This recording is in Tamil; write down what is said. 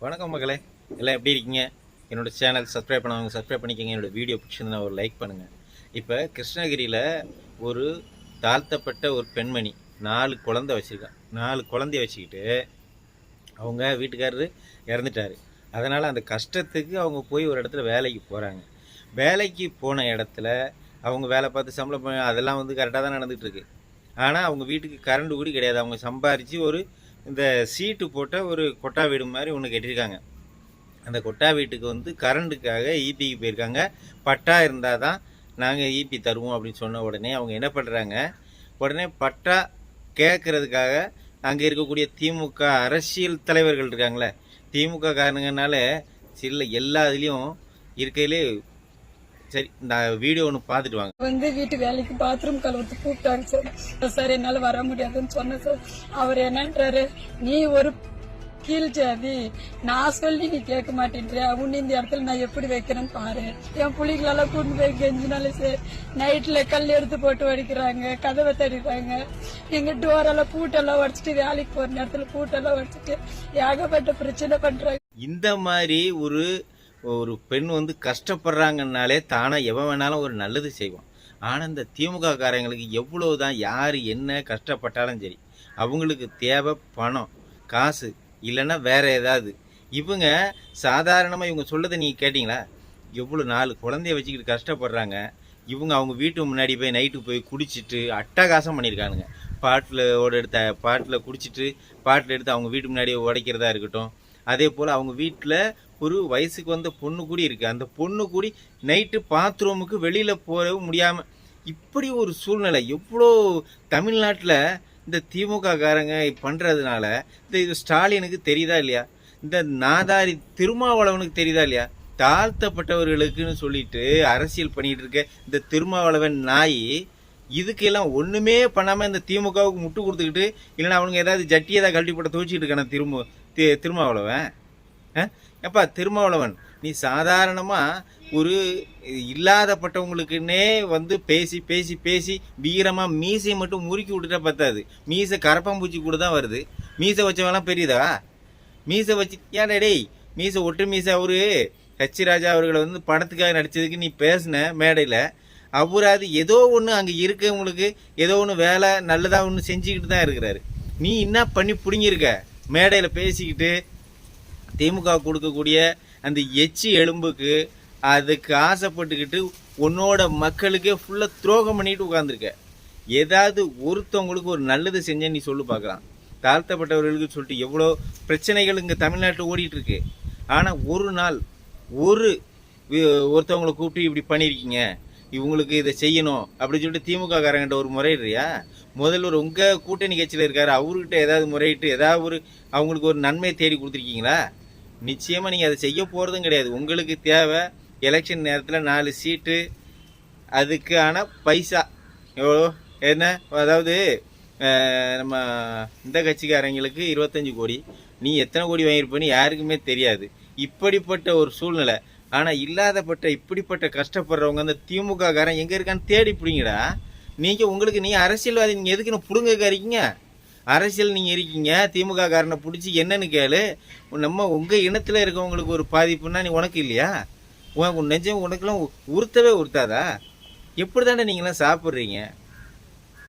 வணக்கம் மக்களே எல்லாம் எப்படி இருக்கீங்க? என்னோட சேனல் சப்ஸ்கிரைப் பண்ணவங்க சப்ஸ்கிரைப் பண்ணிக்கோங்க. என்னோட வீடியோ பிடிச்சிருந்தா ஒரு லைக் பண்ணுங்கள் இப்போ கிருஷ்ணகிரியில் ஒரு தாழ்த்தப்பட்ட ஒரு பெண்மணி நாலு குழந்தை வச்சுருக்கான் நாலு குழந்தைய வச்சுக்கிட்டு அவங்க வீட்டுக்காரரு இறந்துட்டாரு. அதனால் அந்த கஷ்டத்துக்கு அவங்க போய் ஒரு இடத்துல வேலைக்கு போகிறாங்க வேலைக்கு போன இடத்துல அவங்க வேலை பார்த்து சம்பளம் அதெல்லாம் வந்து கரெக்டாக தான் நடந்துகிட்ருக்கு ஆனால் அவங்க வீட்டுக்கு கரண்ட் கூட கிடையாது. அவங்க சம்பாரித்து ஒரு இந்த சீட்டு போட்ட ஒரு கொட்டா வீடு மாதிரி ஒன்று கட்டியிருக்காங்க. அந்த கொட்டா வீட்டுக்கு வந்து கரண்ட்டுக்காக ஈபிக்கு போயிருக்காங்க. பட்டா இருந்தால் தான் நாங்கள் ஈபி தருவோம் அப்படின்னு சொன்ன உடனே அவங்க என்ன பண்ணுறாங்க உடனே பட்டா கேட்குறதுக்காக அங்கே இருக்கக்கூடிய திமுக அரசியல் தலைவர்கள் இருக்காங்களே திமுக காரணங்கனால சில எல்லா இதுலேயும் இருக்கையிலே சரி இந்த வீடியோ ஒன்று பார்த்துட்டு வாங்க. வந்து வீட்டு வேலைக்கு பாத்ரூம் கழுவுறது கூப்பிட்டாங்க சார். சார் என்னால வர முடியாதுன்னு சொன்னேன் சார். அவர் என்னன்றாரு நீ ஒரு கீழ் ஜாதி. நான் சொல்லி நீ கேட்க மாட்டேன்றியா உன்னை இந்த இடத்துல நான் எப்படி வைக்கிறேன்னு பாரு. என் புள்ளிகளெல்லாம் கூட்டு போய் கெஞ்சினாலே சார். நைட்ல கல் எடுத்து போட்டு வடிக்கிறாங்க கதவை தடிக்கிறாங்க எங்க டோரெல்லாம் பூட்டெல்லாம் உடச்சிட்டு வேலைக்கு போற நேரத்துல பூட்டெல்லாம் உடச்சிட்டு ஏகப்பட்ட பிரச்சனை பண்றாங்க. இந்த மாதிரி ஒரு ஒரு பெண் வந்து கஷ்டப்படுறாங்கனாலே தானே எவன் வேணாலும் ஒரு நல்லது செய்வான். ஆனால் இந்த திமுக காரங்களுக்கு எவ்வளோ தான் யார் என்ன கஷ்டப்பட்டாலும் சரி அவங்களுக்கு தேவை பணம் காசு இல்லைன்னா வேற ஏதாவது. இவங்க சாதாரணமாக இவங்க சொல்லதை நீங்கள் கேட்டிங்களா? எவ்வளோ நாலு குழந்தைய வச்சுக்கிட்டு கஷ்டப்படுறாங்க. இவங்க அவங்க வீட்டு முன்னாடி போய் நைட்டு போய் குடிச்சிட்டு அட்டகாசம் பண்ணியிருக்கானுங்க. பாட்டில் ஓட எடுத்த பாட்டில் குடிச்சிட்டு பாட்டில் எடுத்து அவங்க வீட்டு முன்னாடியே உடைக்கிறதா இருக்கட்டும் அதே போல் அவங்க வீட்டில் ஒரு வயசுக்கு வந்த பொண்ணு கூடி இருக்குது அந்த பொண்ணு கூடி நைட்டு பாத்ரூமுக்கு வெளியில் போகவும் முடியாமல் இப்படி ஒரு சூழ்நிலை. எவ்வளோ தமிழ்நாட்டில் இந்த திமுக காரங்க பண்ணுறதுனால இந்த இது ஸ்டாலினுக்கு தெரியுதா இல்லையா? இந்த நாதாரி திருமாவளவனுக்கு தெரியுதா இல்லையா? தாழ்த்தப்பட்டவர்களுக்குன்னு சொல்லிட்டு அரசியல் பண்ணிகிட்டு இருக்க இந்த திருமாவளவன் நாய் இதுக்கெல்லாம் ஒன்றுமே பண்ணாமல் இந்த திமுகவுக்கு முட்டு கொடுத்துக்கிட்டு இல்லைன்னா அவனுங்க ஏதாவது ஜட்டி ஏதாவது கழட்டி போட்ட துவச்சிக்கிட்டு இருக்கான திரும்ப தி திருமாவளவன்? ஆ? எப்பா திருமாவளவன் நீ சாதாரணமாக ஒரு இல்லாதப்பட்டவங்களுக்குன்னே வந்து பேசி பேசி பேசி வீரமாக மீசையை மட்டும் முறுக்கி விட்டுட்டா பத்தாது. மீசை கரப்பாம்பூச்சி கூட தான் வருது. மீசை வச்சவங்களாம் பெரியதா? மீசை வச்சு ஏன்டா டேய் மீசை ஒட்டு மீசை அவரு ஹச் ராஜா அவர்களை வந்து படத்துக்காக நடித்ததுக்கு நீ பேசின மேடையில் அவராது ஏதோ ஒன்று அங்கே இருக்கவங்களுக்கு ஏதோ ஒன்று வேலை நல்லதாக ஒன்று செஞ்சுக்கிட்டு தான் இருக்கிறாரு. நீ என்ன பண்ணி பிடுங்கியிருக்க? மேடையில் பேசிக்கிட்டு திமுக கொடுக்கக்கூடிய அந்த எச்சி எலும்புக்கு அதுக்கு ஆசைப்பட்டுக்கிட்டு உன்னோட மக்களுக்கே ஃபுல்லாக துரோகம் பண்ணிட்டு உட்காந்துருக்க ஏதாவது ஒருத்தவங்களுக்கு ஒரு நல்லது செஞ்ச நீ சொல்லு பார்க்கலாம். தாழ்த்தப்பட்டவர்களுக்கு சொல்லிட்டு எவ்வளோ பிரச்சனைகள் இங்கே தமிழ்நாட்டில் ஓடிட்டு இருக்கு ஆனால் ஒரு நாள் ஒரு ஒருத்தவங்களை கூப்பிட்டு இப்படி பண்ணியிருக்கீங்க. இவங்களுக்கு இதை செய்யணும் அப்படின்னு சொல்லிட்டு திமுக காரங்கிட்ட ஒரு முறையிடுறியா? முதல்வர் உங்கள் கூட்டணி கட்சியில் இருக்காரு அவர்கிட்ட ஏதாவது முறையிட்டு ஏதாவது ஒரு அவங்களுக்கு ஒரு நன்மை தேடி கொடுத்துருக்கீங்களா? நிச்சயமாக நீங்கள் அதை செய்ய போகிறதும் கிடையாது. உங்களுக்கு தேவை எலெக்ஷன் நேரத்தில் நாலு சீட்டு அதுக்கான பைசா. எவ்வளோ? என்ன? அதாவது நம்ம இந்த கட்சிக்காரங்களுக்கு இருபத்தஞ்சு கோடி. நீ எத்தனை கோடி வாங்கியிருப்பேன்னு யாருக்குமே தெரியாது. இப்படிப்பட்ட ஒரு சூழ்நிலை. ஆனால் இல்லாதப்பட்ட இப்படிப்பட்ட கஷ்டப்படுறவங்க அந்த திமுக காரன் எங்கே இருக்கான்னு தேடி பிடிங்கடா. நீங்கள் உங்களுக்கு நீ அரசியல்வாதி நீங்கள் எதுக்குன்னு புடுங்க இருக்கீங்க அரசியல் நீங்கள் இருக்கீங்க திமுக காரனை பிடிச்சி என்னன்னு கேளு. நம்ம உங்கள் இனத்தில் இருக்கவங்களுக்கு ஒரு பாதிப்புன்னா நீ உனக்கு இல்லையா? உனக்கு நெஞ்சம் உனக்கெல்லாம் உறுத்தவே உறுத்தாதா? எப்படி தானே நீங்களாம் சாப்பிட்றீங்க?